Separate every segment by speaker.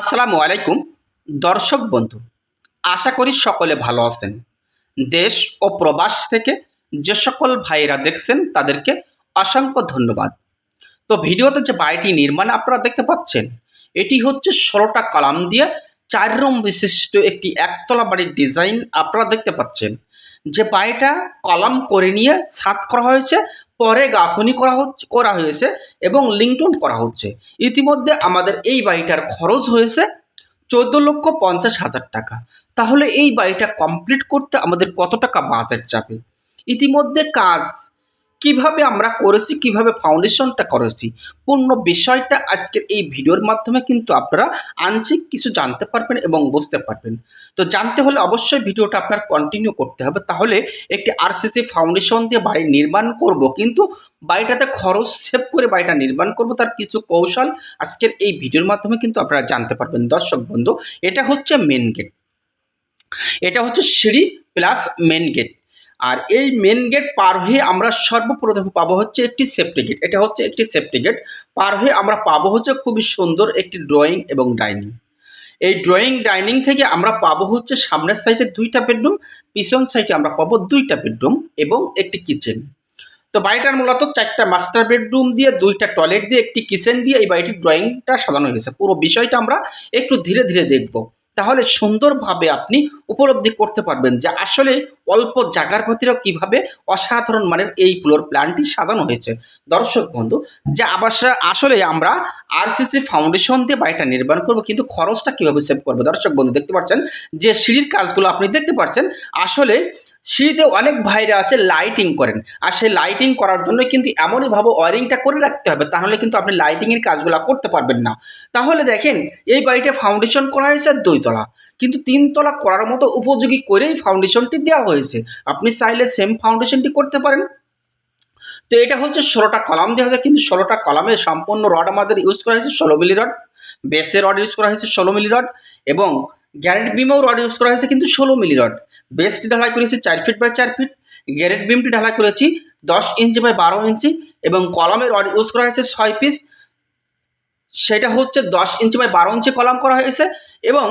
Speaker 1: আসসালামু আলাইকুম, দর্শক বন্ধু, আশা করি সকলে ভালো আছেন। দেশ ও প্রবাস থেকে যে সকল ভাইয়েরা দেখছেন, তাদেরকে অসংখ্য ধন্যবাদ। তো ভিডিওতে যে বাড়িটি নির্মাণ আপনারা দেখতে পাচ্ছেন, এটি হচ্ছে ষোলোটা কলাম দিয়ে চার রুম বিশিষ্ট একটি একতলা বাড়ির ডিজাইন আপনারা দেখতে পাচ্ছেন। যে বাড়িটা কলাম করে নিয়ে ছাদ করা হয়েছে পরে গাঁথনি করা হচ্ছে, করা হয়েছে এবং লিঙ্কটন করা হচ্ছে। ইতিমধ্যে আমাদের এই বাড়িটার খরচ হয়েছে চোদ্দ লক্ষ পঞ্চাশ হাজার টাকা। তাহলে এই বাড়িটা কমপ্লিট করতে আমাদের কত টাকা বাজেট যাবে? ইতিমধ্যে কাজ কীভাবে আমরা করেছি, কীভাবে ফাউন্ডেশনটা করেছি, পূর্ণ বিষয়টা আজকের এই ভিডিওর মাধ্যমে কিন্তু আপনারা আংশিক কিছু জানতে পারবেন এবং বুঝতে পারবেন। তো জানতে হলে অবশ্যই ভিডিওটা আপনার কন্টিনিউ করতে হবে, তাহলে একটি আরসিসি ফাউন্ডেশন দিয়ে বাড়ি নির্মাণ করব, কিন্তু বাড়িটাতে খরচ সেভ করে বাড়িটা নির্মাণ করব, তার কিছু কৌশল আজকের এই ভিডিওর মাধ্যমে কিন্তু আপনারা জানতে পারবেন। দর্শক বন্ধু, এটা হচ্ছে মেন গেট এটা হচ্ছে সিঁড়ি প্লাস মেন গেট আর এই মেন গেট পার হয়ে আমরা সর্বপ্রথম পাবো হচ্ছে একটি সেফটি গেট এটা হচ্ছে একটি সেফটি গেট পার হয়ে আমরা পাবো হচ্ছে খুবই সুন্দর একটি ড্রয়িং এবং ডাইনিং এই ড্রয়িং ডাইনিং থেকে আমরা পাবো হচ্ছে সামনের সাইডে দুইটা বেডরুম পিছন সাইডে আমরা পাবো দুইটা বেডরুম এবং একটি কিচেন তো বাড়িটার মূলত চারটা মাস্টার বেডরুম দিয়ে, দুইটা টয়লেট দিয়ে, একটি কিচেন দিয়ে এই বাড়িটির ড্রয়িংটা সাজানো হয়েছে। পুরো বিষয়টা আমরা একটু ধীরে ধীরে দেখব। তাহলে সুন্দরভাবে আপনি উপলব্ধি করতে পারবেন যে আসলে অল্প জায়গার ভিতরেও কীভাবে অসাধারণ মানের এই ফ্লোর প্ল্যানটি সাজানো হয়েছে। দর্শক বন্ধু, যে আবাস, আসলে আমরা আরসিসি ফাউন্ডেশন দিয়ে বাড়িটা নির্মাণ করব, কিন্তু খরচটা কীভাবে সেভ করব? দর্শক বন্ধু, দেখতে পাচ্ছেন যে সিঁড়ির কাজগুলো আপনি দেখতে পাচ্ছেন, আসলে সিঁড়িতে অনেক ভাইরা আছে লাইটিং করেন। আর সেই লাইটিং করার জন্য কিন্তু এমনইভাবে ওয়ারিংটা করে রাখতে হবে, তাহলে কিন্তু আপনি লাইটিংয়ের কাজগুলো করতে পারবেন না। তাহলে দেখেন, এই বাড়িটা ফাউন্ডেশন করা হয়েছে দুইতলা। কিন্তু তিনতলা করার মতো উপযোগী করেই ফাউন্ডেশনটি দেওয়া হয়েছে। আপনি চাইলে সেম ফাউন্ডেশনটি করতে পারেন। তো এটা হচ্ছে ষোলোটা কলাম দেওয়া হয়েছে, কিন্তু ষোলোটা কলামে সম্পূর্ণ রড আমাদের ইউজ করা হয়েছে ষোলো মিলি রড বেসে রড ইউজ করা হয়েছে ষোলো মিলি রড এবং গ্যারেন্ট বিমেও রড ইউজ করা হয়েছে কিন্তু ষোলো মিলি রড বেসটি ঢালাই করেছি চার ফিট বাই চার ফিট গ্যারেট বিমটি ঢালাই করেছি দশ ইঞ্চি বাই বারো ইঞ্চি এবং কলমের রড ইউজ করা হয়েছে ছয় পিস সেটা হচ্ছে দশ ইঞ্চি বাই বারো ইঞ্চি কলম করা হয়েছে, এবং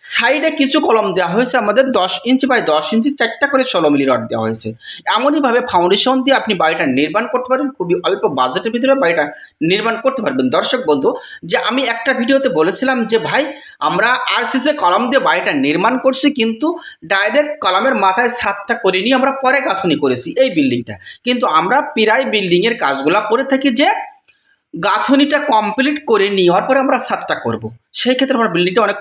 Speaker 1: সাইডে কিছু কলম দেওয়া হয়েছে, আমাদের দশ ইঞ্চি বাই দশ ইঞ্চি চারটা করে ষোলো মিলি রড দেওয়া হয়েছে। এমনইভাবে ফাউন্ডেশন দিয়ে আপনি বাড়িটা নির্মাণ করতে পারবেন, খুবই অল্প বাজেটের ভিতরে বাড়িটা নির্মাণ করতে পারবেন। দর্শক বন্ধু, যে আমি একটা ভিডিওতে বলেছিলাম যে, ভাই, আমরা আরসিসে কলম দিয়ে বাড়িটা নির্মাণ করছি, কিন্তু ডাইরেক্ট কলমের মাথায় সাতটা করে নিয়ে আমরা পরে গাঁথনি করেছি এই বিল্ডিংটা কিন্তু আমরা প্রায় বিল্ডিংয়ের কাজগুলো করে থাকি যে, গাঁথনিটা কমপ্লিট করে নেওয়ার পরে আমরা সাতটা করব। সেই ক্ষেত্রে আমার বিল্ডিংটা অনেক